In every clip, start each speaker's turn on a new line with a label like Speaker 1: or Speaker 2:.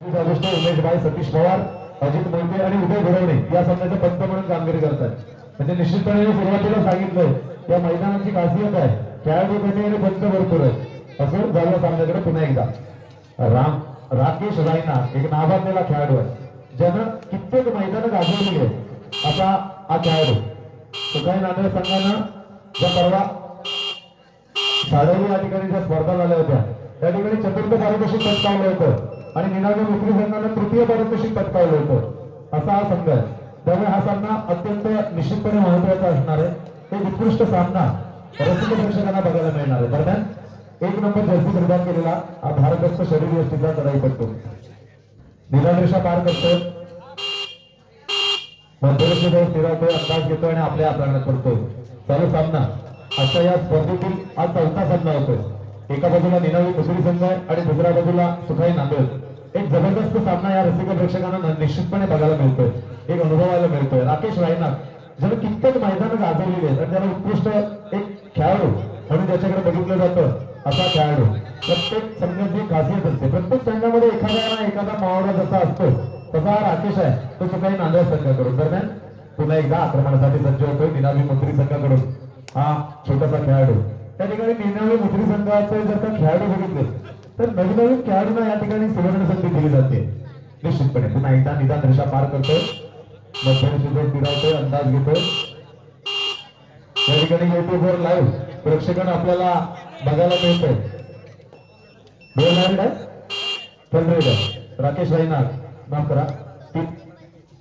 Speaker 1: August Umesh भाई सतीश पवार अजित मोहिते आणि उदय घोरवणे या संघाचे पंत म्हणून कामगिरी करतात. म्हणजे निश्चितपणे सुरुवातीला सांगितलं या मैदानाची खासियत आहे खेळाडू कमी आणि पंत भरपूर आहे असं झालं सामन्याकडे पुन्हा एकदा. राम राकेश रायना एक नावाजलेला खेळाडू आहे. ज्यानं कित्येक मैदान गाजवली आहे असा हा खेळाडू. सुखाई नांदेड संघानं ज्या परवा साडवली या ठिकाणी ज्या स्पर्धा झाल्या होत्या त्या ठिकाणी चतुर्थ पारितोषिक पटकावलं होतं. आणि निनावी विक्री संघानं तृतीय पारितोषिक पटकावलं होतं. असा हा संघ आहे. त्यामुळे हा सामना अत्यंत निश्चितपणे महत्त्वाचा असणार आहे. एक उत्कृष्ट सामना रसिक प्रेक्षकांना बघायला मिळणार आहे. दरम्यान एक नंबर जर्सी परिधान केलेला हा भारतस्थ शरीर यष्टीचा लढाई पडतो निरादेशा पार करतो मध्यरेषेवर जाऊन अंदाज घेतोय आणि आपल्या आक्रमणात पडतो चालू सामना. अशा या स्पर्धेतील हा चौथा सामना होतोय. एका बाजूला निनावी मुसळी संघ आहे आणि दुसऱ्या बाजूला सुखाई नांदेड. एक जबरदस्त सामना या रसिक प्रेक्षकांना निश्चितपणे बघायला मिळतोय. एक अनुभवायला मिळतोय. राकेश रायनाथ ज्यानं कित्येक मैदान गाजवलेली आहेत आणि त्याला उत्कृष्ट एक खेळाडू म्हणून त्याच्याकडे बघितलं जातं असा खेळाडू. प्रत्येक संघाची खासियत असते प्रत्येक संघामध्ये एखादा ना एखादा मावळा जसा असतो तसा हा राकेश आहे. तो सकाळी नांदेड संघाकडून. दरम्यान पुन्हा एकदा आक्रमणासाठी सज्ज होतोय निनावी मंत्री संघाकडून. हा छोटासा खेळाडू. त्या ठिकाणी निनावी मंत्री संघाचे जर का खेळाडू बघितले तर नवीन नवीन खेळाडूंना या ठिकाणी सुवर्ण संधी दिली जाते. निश्चितपणे पुन्हा एकदा निदान रेषा पार करतोय. मध्यम फिरवतोय अंदाज घेतोय. या ठिकाणी युट्यूबवर लाईव्ह प्रेक्षकांना आपल्याला बघायला मिळतंय. दोन राईड आहे. राकेश राईनाथ माफ करा. तीन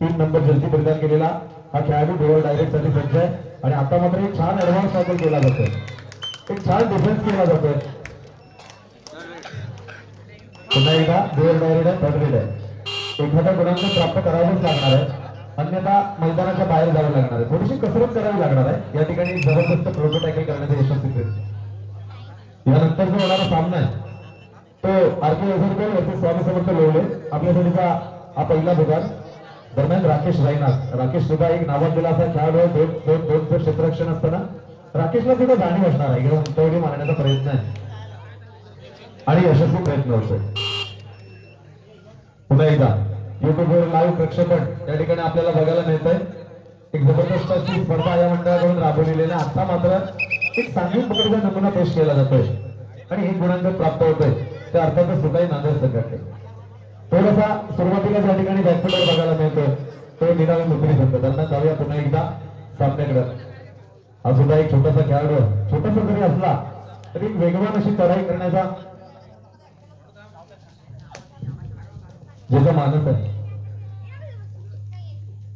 Speaker 1: तीन नंबर जलती परिधान केलेला हा खेळाडू डोळ डायरेक्टसाठी सज्ज आहे. आणि आता मात्र एक छान ऍडव्हान्स टॅकल केला जातोय. एक छान डिफेन्स केला जातोय. पुन्हा एकदा गोल डायरेक्ट आहे. थर्ड रेड आहे एखादा गुणांक प्राप्त करावंच लागणार आहे. अन्यथा मैदानाच्या बाहेर जावं लागणार आहे. थोडीशी कसरत करावी लागणार आहे. या ठिकाणी जबरदस्त प्रोटोटायकल करण्याचे यशस्वी प्रयत्न यानंतर जो होणारा सामना आहे तो आर के ओझरकर स्वामी समर्थ लोवले आपल्यासाठीचा हा पहिला दुकान. दरम्यान राकेश रायनाथ राकेश सुद्धा एक नावाजलेला असा खेळाडू आहे. दोन दोन दोन क्षेत्ररक्षण असताना. राकेशला सुद्धा जाणीव असणार आहे? किंवा उंचवडी मारण्याचा प्रयत्न आहे. आणि यशस्वी प्रयत्न होतोय. पुन्हा एकदा. युट्यूबवर लाईव्ह प्रक्षेपण. या ठिकाणी आपल्याला बघायला मिळतंय. एक जबरदस्त अशी स्पर्धा या मंडळाकडून राबवलेली आहे. आता मात्र एक चांगली पकडचा नमुना पेश केला जातोय. आणि एक गुणांक प्राप्त होतोय. ते अर्थातच सुद्धा नांदेड संघाकडे थोडासा सुरुवातीला या ठिकाणी बॅकफुटर बघायला मिळतोय. तो निनावी नोकरी संघ. त्यांना जाऊया पुन्हा एकदा सामन्याकडे. हा सुद्धा एक छोटासा खेळाडू छोटासा जरी असला तरी वेगवान अशी चढाई करण्याचा ज्याचा मानस आहे.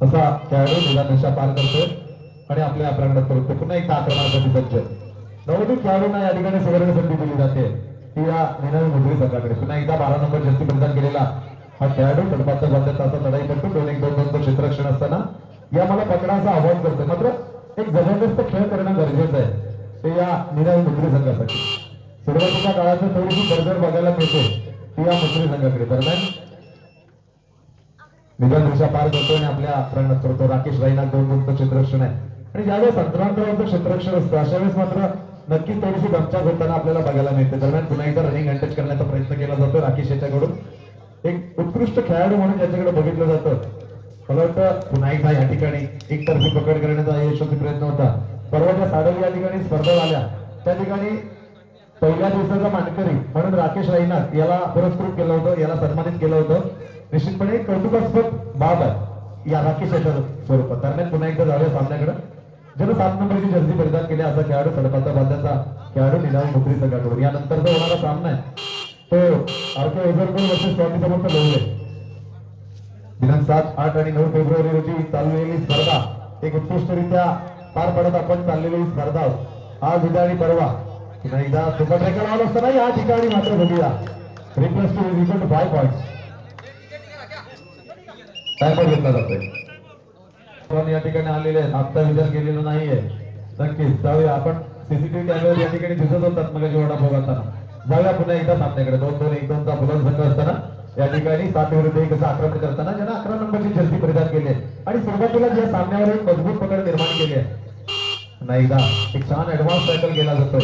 Speaker 1: असा खेळाडू निदान नशा पार करतोय आणि आपल्या आक्रमणात करतो पुन्हा एकदा आक्रमणासाठी सज्ज. नवोदित खेळाडूंना या ठिकाणी सुवर्ण संधी दिली जाते. ती या निनावी मुद्री संघाकडे. पुन्हा एकदा बारा नंबर जस्ती प्रदान केलेला हा खेळाडू तडपाचा बांधत तासा लढाई करतो. दोन एक दोन दोन क्षेत्ररक्षण असताना. या मला पकडायचं आव्हान करतोय. मात्र एक जबरदस्त खेळ करणं गरजेचं आहे. ते या निनावी मुद्री संघासाठी. सुरुवातीच्या काळात थोडीशी गरजर बघायला मिळते. ती या मुद्री संघाकडे. दरम्यान निदान दिवसा पार करतो आणि आपल्या आक्रमणात करतो. राकेश राईना दोन दोन क्षेत्ररक्षण आहे. आणि ज्यावेळेस अंतरांतरावरचं क्षेत्ररक्षण असतं अशा वेळेस मात्र नक्कीच थोडीशी गमचा होताना आपल्याला बघायला मिळते. दरम्यान पुन्हा एकदा रनिंग अटॅच करण्याचा प्रयत्न केला जातो राकेश याच्याकडून. एक उत्कृष्ट खेळाडू म्हणून याच्याकडे बघितलं जातं. मला वाटतं पुन्हा एकदा या ठिकाणी एक तर्फी पकड करण्याचा यशस्वी प्रयत्न होता. परवाच्या साडल या ठिकाणी स्पर्धा झाल्या. त्या ठिकाणी पहिल्या दिवसाचा मानकरी म्हणून राकेश राईनाथ याला पुरस्कृत केलं होतं याला सन्मानित केलं होतं. निश्चितपणे कौतुकास्पद बाब आहे. या राखी याच्या स्वरूपात. दरम्यान पुन्हा एकदा जाऊया सामन्याकडे. ज्यानं सात नंबरची जर्सी परिधान केली असा खेळाडू सडपाचा बांधाचा खेळाडू निनावी मुद्री संघाकडून यानंतर जो होणारा सामना आहे तो आरके ओझरकर वर्सेस स्वामी समर्थ लोवले दिनांक सात आठ आणि नऊ फेब्रुवारी रोजी चाललेली स्पर्धा एक उत्कृष्टरित्या पार पडत आपण चाललेली स्पर्धा. आज उद्या आणि परवा. पुन्हा एकदा सुपर रेकॉर्ड आला असताना या ठिकाणी मात्र बघूया. Three two is five point timer घेतला जातोय? पण या ठिकाणी आलेले आहेत. आत्ता विचार केलेला नाहीये. नक्कीच. त्यावेळी आपण सीसीटीव्ही कॅमेरे या ठिकाणी दिसत होतात मग जेवढा भोगताना जाऊया पुन्हा एकदा सामन्याकडे. दोन दोन एक दोनचा फुलन संघ असताना. या ठिकाणी सात विरुद्ध एक असं आक्रमण करताना ज्यांना अकरा नंबरची जर्सी परिधान केली आहे. आणि सुरुवातीला ज्या सामन्यावर एक मजबूत पकड निर्माण केली आहे. नाही का? एक छान ऍडव्हान्स सायकल केला जातोय.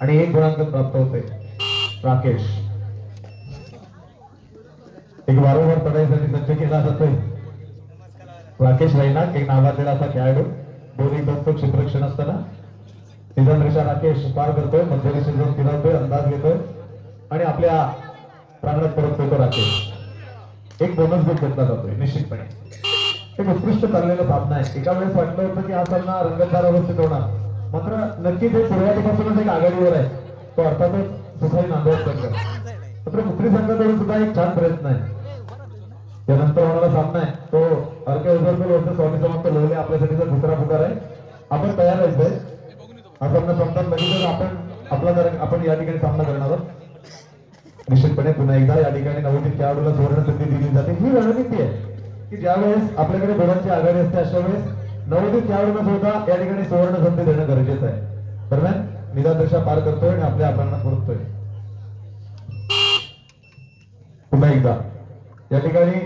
Speaker 1: आणि एक गुणांकन प्राप्त होते राकेश. एक वारंवार चढाईसाठी सज्ज केला जातोय राकेश रैनाक एक नावाजलेला असा खेळाडू दोन्ही बसतो क्षेत्रक्षण असताना. सीझन रेषा राकेश पार करतोय मध्यरी सीझन फिरवतोय अंदाज घेतोय. आणि आपल्या प्रांगणात परततोय राकेश. एक बोनस बुक घेतला जातोय निश्चितपणे. एक उत्कृष्ट चाललेला सामना आहे. एका वेळेस वाटलं होतं की हा सामना रंगतदार अवस्थेत होणार. मात्र नक्कीच हे सुरुवातीपासूनच एक आघाडीवर आहे. तो अर्थातच सुखाई नांदवत संघ. मात्र मुक्ती संघाकडून सुद्धा एक छान प्रयत्न आहे. त्यानंतर होणारा सामना आहे. तो अर्के उजरपूर वर्ष स्वामी समर्थ लोहले आपल्यासाठीचा दुसरा पुकार आहे. आपण तयार आहे इथे. हा सामना संपताना लगेचच आपण आपला जर- आपण या ठिकाणी सामना करणार आहोत. निश्चितपणे पुन्हा एकदा या ठिकाणी नवोदित खेळाडूला सुवर्ण संधी दिली जाते. ही रणनीती आहे की ज्यावेळेस आपल्याकडे गुणांची आघाडी असते अशा वेळेस नवोदित खेळाडूंना सुद्धा या ठिकाणी सुवर्ण संधी देणं गरजेचं आहे. दरम्यान निदान पार करतोय आणि आपल्या आव्हानात परततोय पुन्हा एकदा. या ठिकाणी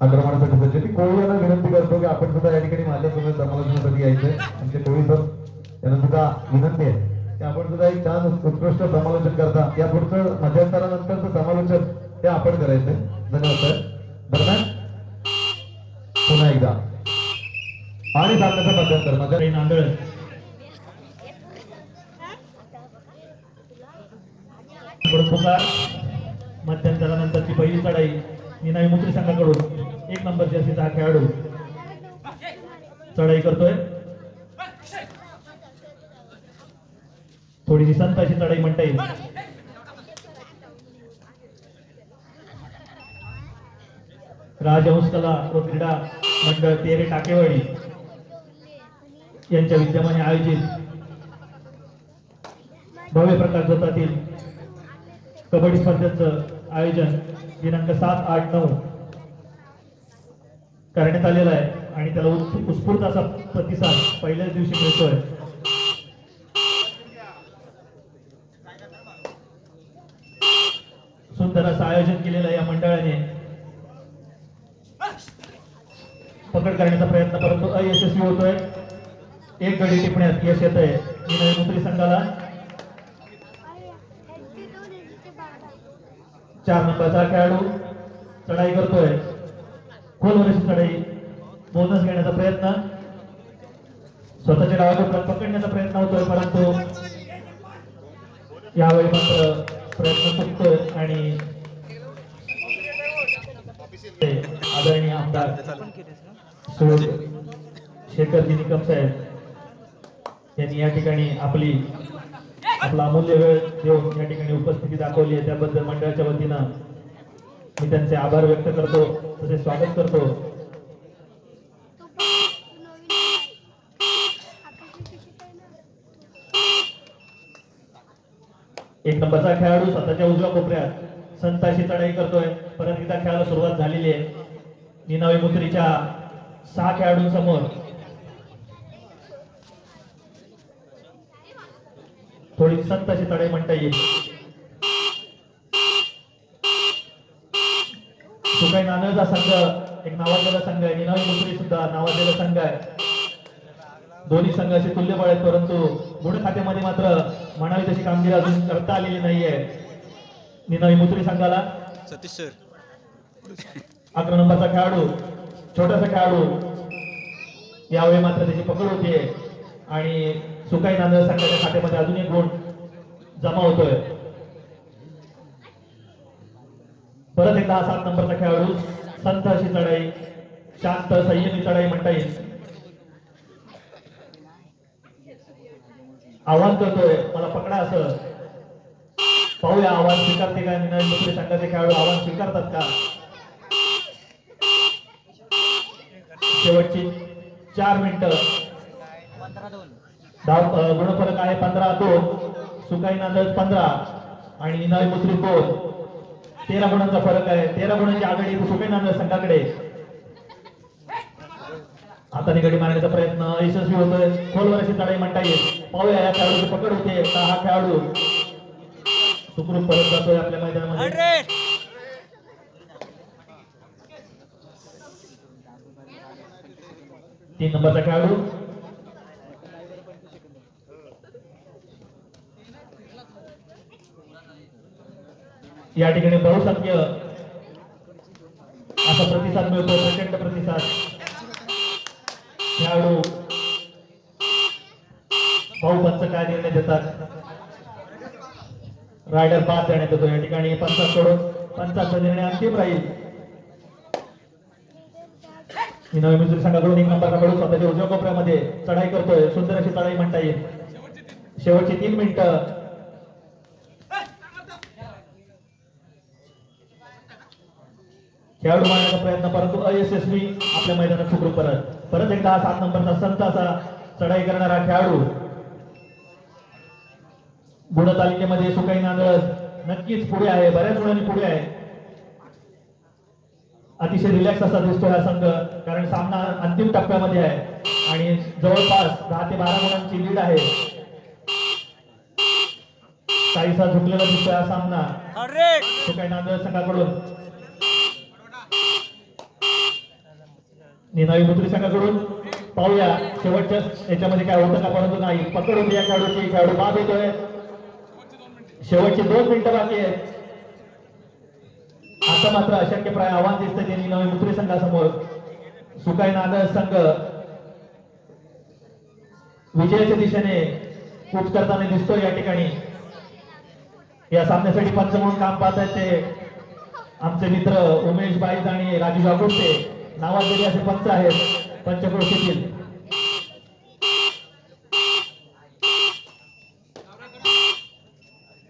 Speaker 1: आक्रमणासाठी सज्ज मी कोळी यांना विनंती करतो की आपण सुद्धा या ठिकाणी माझ्यासोबत समालोचनासाठी यायचंय आमचे कोळी सर यांना सुद्धा विनंती आहे की आपण सुद्धा एक छान उत्- उत्कृष्ट समालोचन करता. या पुढचं मध्यंतरानंतरचं समालोचन ते आपण करायचंय धन्यवाद सर. दरम्यान पुन्हा एकदा. आणि सामन्याचं मध्यंतर मध्य
Speaker 2: काही नांदळ. कडून पुकार मध्यंतरानंतरची पहिली चढाई निनावी मुत्री संघाकडून एक नंबर जर्सीचा हा खेळाडू चढाई करतोय. थोडीशी संत अशी चढाई म्हणता येईल. राजहंस कला व क्रीडा मंडळ तेरे टाकेवाडी यांच्या विद्यमाने आयोजित भव्य प्रकार जतातील कबड्डी स्पर्धेचं आयोजन दिनांक सात आठ नऊ करण्यात आलेलं आहे. आणि त्याला उत्स्फूर्त असा प्रतिसाद पहिल्याच दिवशी मिळतोय. सुंदर असं आयोजन केलेलं आहे या मंडळाने. पकड करण्याचा प्रयत्न परंतु अयशस्वी होतोय. एक गडी टिपण्यात यश येत आहे संघाला. चार नंबरचा खेळाडू. चढाई करतोय. खोलवरची चढाई. बोनस घेण्याचा प्रयत्न. स्वतःच्या डावाकडून पकडण्याचा प्रयत्न होतोय परंतु यावेळी मात्र प्रयत्न चुकतोय आणि आदरणीय आमदार शेखरजी निकम साहेब यांनी या ठिकाणी आपली आपला अमूल्य वेळ देऊन या ठिकाणी उपस्थिती दाखवली आहे. त्याबद्दल मंडळाच्या वतीनं मी त्यांचे आभार व्यक्त करतो तसे स्वागत करतो. एक नंबरचा खेळाडू स्वतःच्या उजव्या कोपऱ्यात संताशी चढाई करतोय. परत एकदा खेळायला सुरुवात झालेली आहे. निनावी मुत्रीच्या सहा खेळाडूंसमोर थोडी संत अशी चढाई म्हणता येईल. सुकाई नानळचा संघ एक नावाजलेला संघ आहे. निनावी मुत्री सुद्धा नावाजलेला संघ आहे. दोन्ही संघ असे तुल्यबळ आहेत परंतु गुण खात्यामध्ये मात्र म्हणावी तशी कामगिरी अजून करता आलेली नाहीये. निनावी मुत्री संघाला
Speaker 3: सतीश सर.
Speaker 2: अकरा नंबरचा खेळाडू छोटासा खेळाडू. यावेळी मात्र त्याची पकड होतीये. आणि सुकाई नांदळ संघाच्या खात्यामध्ये अजून एक गुण जमा होतोय. परत एकदा सात नंबरचा खेळाडू संत अशी चढाई शांत संयमी चढाई म्हणता येईल. आव्हान करतोय मला पकडा असं. पाहूया आव्हान स्वीकारते का दुसरे संघाचे खेळाडू आव्हान स्वीकारतात का? शेवटची चार मिनिटं. धाव गुणफलक आहे पंधरा दोन. सुकाई नांदळ पंधरा आणि निनावी मुत्री दोन. तेरा गुणांचा फरक आहे. तेरा गुणांची आघाडी सुकाई नांदळ संघाकडे. आता निगडी मारण्याचा प्रयत्न यशस्वी होतोय. खोलवर अशी चढाई म्हणता येईल. पाहूया या खेळाडूची पकड होते. का हा खेळाडू सुखरूप परत जातोय आपल्या मैदानामध्ये. तीन नंबरचा खेळाडू. या ठिकाणी बहुसंख्य प्रतिसाद मिळतो प्रचंड प्रतिसाद. खेळाडू भाऊ पंच काय निर्णय देतात? रायडर बाद देण्यात येतो या ठिकाणी. पंचाकडून पंचाचा निर्णय अंतिम राहील. नवी मित्र संघाकडून एक नंबरकडून स्वतःच्या उजव्या कोपऱ्यामध्ये चढाई करतोय. सुंदर अशी चढाई म्हणता येईल. शेवटची तीन मिनिटं खेळाडू मारण्याचा प्रयत्न परंतु अयशस्वी आपल्या मैदानात सुखरूप परत. परत एकदा सात नंबरचा संत असा चढाई करणारा खेळाडू. गुणतालिकेमध्ये सुकाई नांदळस नक्कीच पुढे आहे बऱ्याच गुणांनी पुढे आहे. अतिशय रिलॅक्स असा दिसतो हा संघ कारण सामना अंतिम टप्प्यामध्ये आहे. आणि जवळपास दहा ते बारा गुणांची लीड आहे. काहीसा झुकलेला दिसतोय हा सामना. सुकाई नांदळ संघाकडून. निनावी मुद्री संघाकडून पाहूया. शेवटच्या याच्यामध्ये काय होतं का परंतु नाही. पकड होती या खेळाडूची खेळाडू बाद होतोय. शेवटचे दोन मिनिटं बाकी आहेत. आता मात्र अशक्य प्राय आव्हान दिसतं त्यांनी नवी मुत्री संघासमोर. सुकाई नांदळ संघ. विजयाच्या दिशेने कूच करताना दिसतोय या ठिकाणी. या सामन्यासाठी पंच म्हणून काम पाहत आहेत ते आमचे मित्र उमेश बाईज आणि राजू जागुडते. नावाजलेले असे पंच आहेत पंचक्रोशीतील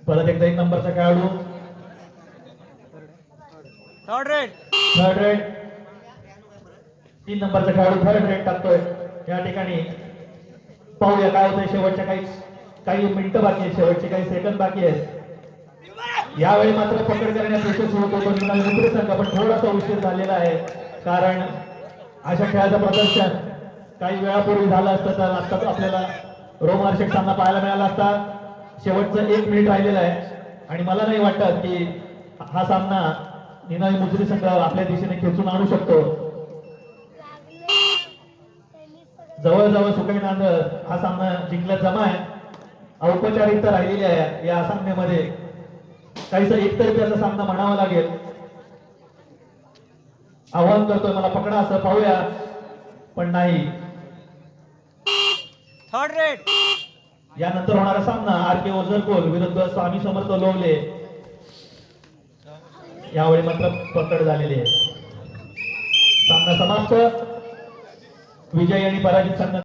Speaker 2: परत एकदा एक नंबरचा खेळाडू
Speaker 3: थर्ड रेड
Speaker 2: थर्ड रेड तीन नंबरचा खेळाडू थर्ड रेड टाकतोय. या ठिकाणी पाहूया काय होतंय शेवटच्या काही काही मिनिटं बाकी आहेत. शेवटचे काही सेकंद बाकी आहेत. यावेळी मात्र पकड करण्यात यशस्वी होतो पण संघ पण थोडासा उशीर झालेला आहे. कारण अशा खेळाचं प्रदर्शन काही वेळापूर्वी झालं असतं तर आत्ताच आपल्याला रोमार्शक सामना पाहायला मिळाला असता. शेवटचं एक मिनिट राहिलेलं आहे. आणि मला नाही वाटत की हा सामना निनावी मुजरी संघ आपल्या दिशेने खेचून आणू शकतो. जवळजवळ सुकळी नांदळ हा सामना जिंकला जमा आहे. औपचारिकता राहिलेली आहे या सामन्यामध्ये. काहीसा एकतर्फी असा सामना म्हणावा लागेल. आव्हान करतोय मला पकडा असं पाहूया. पण नाही.
Speaker 3: थर्ड रेड
Speaker 2: यानंतर होणारा सामना आर के ओझरकोल विरुद्ध स्वामी समर्थ लोवले. यावेळी मात्र पकड झालेली आहे. सामना समाप्त. विजय आणि पराजित संघ